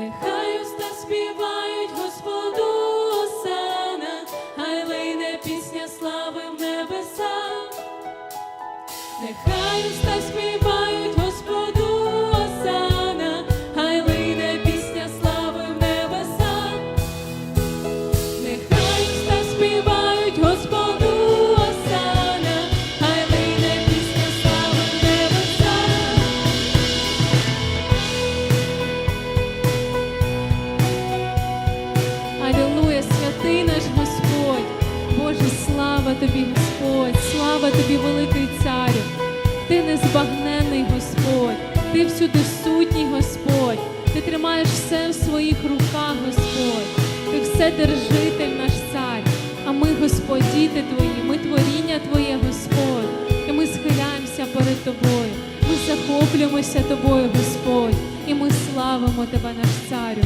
Нехай уста співають Господу тобі, Господь, слава тобі, великий царю. Ти незбагненний Господь, ти всюди сутній Господь, ти тримаєш все в своїх руках, Господь, ти вседержитель наш цар. А ми, Господь, діти твої, ми творіння Твоє, Господь, і ми схиляємося перед Тобою. Ми захоплюємося Тобою, Господь, і ми славимо Тебе, наш царю.